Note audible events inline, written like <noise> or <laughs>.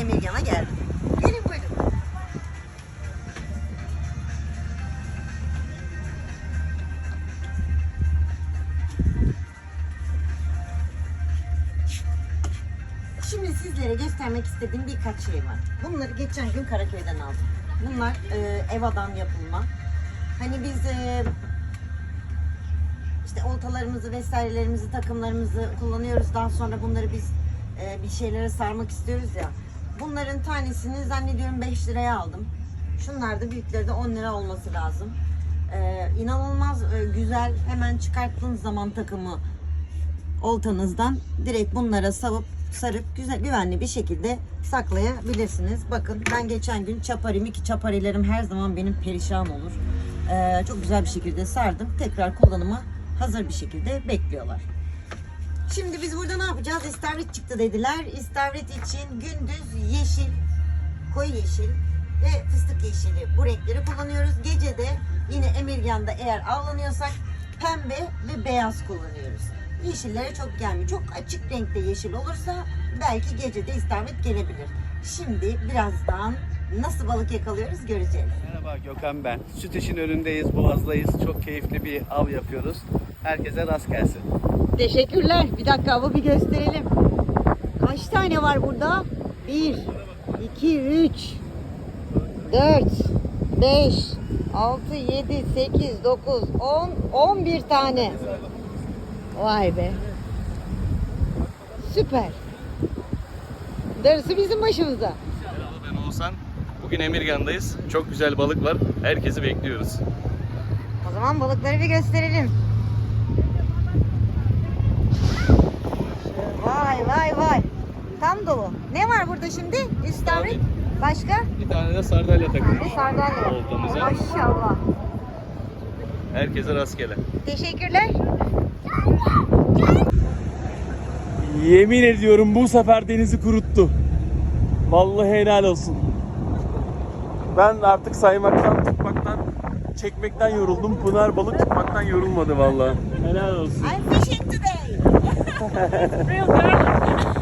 Emirgan'a geldim. Gelin buyurun. Şimdi sizlere göstermek istediğim birkaç şey var. Bunları geçen gün Karaköy'den aldım. Bunlar e, Eva'dan yapılma. Hani biz e, işte oltalarımızı vesairelerimizi takımlarımızı kullanıyoruz. Daha sonra bunları biz e, bir şeylere sarmak istiyoruz ya. Bunların tanesini zannediyorum 5 liraya aldım. Şunlar da büyükleri de 10 lira olması lazım. E, inanılmaz e, güzel. Hemen çıkarttığınız zaman takımı oltanızdan direkt bunlara savıp sarıp güzel güvenli bir şekilde saklayabilirsiniz. Bakın ben geçen gün çaparimi ki çaparilerim her zaman benim perişan olur. Ee, çok güzel bir şekilde sardım. Tekrar kullanıma hazır bir şekilde bekliyorlar. Şimdi biz burada ne yapacağız? İstavrit çıktı dediler. İstavrit için gündüz yeşil, koyu yeşil ve fıstık yeşili bu renkleri kullanıyoruz. Gece de yine emirganda eğer avlanıyorsak pembe ve beyaz kullanıyoruz. Yeşillere çok gelmiyor. Çok açık renkte yeşil olursa belki gece de istavrit gelebilir. Şimdi birazdan nasıl balık yakalıyoruz göreceğiz. Merhaba Gökhan ben. Süt işin önündeyiz, Boğaz'dayız. Çok keyifli bir av yapıyoruz. Herkese rast gelsin. Teşekkürler. Bir dakika avı bir gösterelim. Kaç tane var burada? 1, 2, 3, 4, 5, 6, 7, 8, 9, 10, 11 tane. Vay be. Süper. Darısı bizim başımıza. Bugün Emirgan'dayız. Çok güzel balık var. Herkesi bekliyoruz. O zaman balıkları bir gösterelim. Vay vay vay. Tam dolu. Ne var burada şimdi? İstavrit. Başka? Bir tane de sardalya takılmış. Bir sardalya. Oltamıza. Maşallah. Herkese rastgele. Teşekkürler. Yemin ediyorum bu sefer denizi kuruttu. Vallahi helal olsun. Ben artık saymaktan, tutmaktan, çekmekten yoruldum. Pınar balık tutmaktan yorulmadı vallahi. Helal olsun. I'm fishing today. <laughs> Real girl.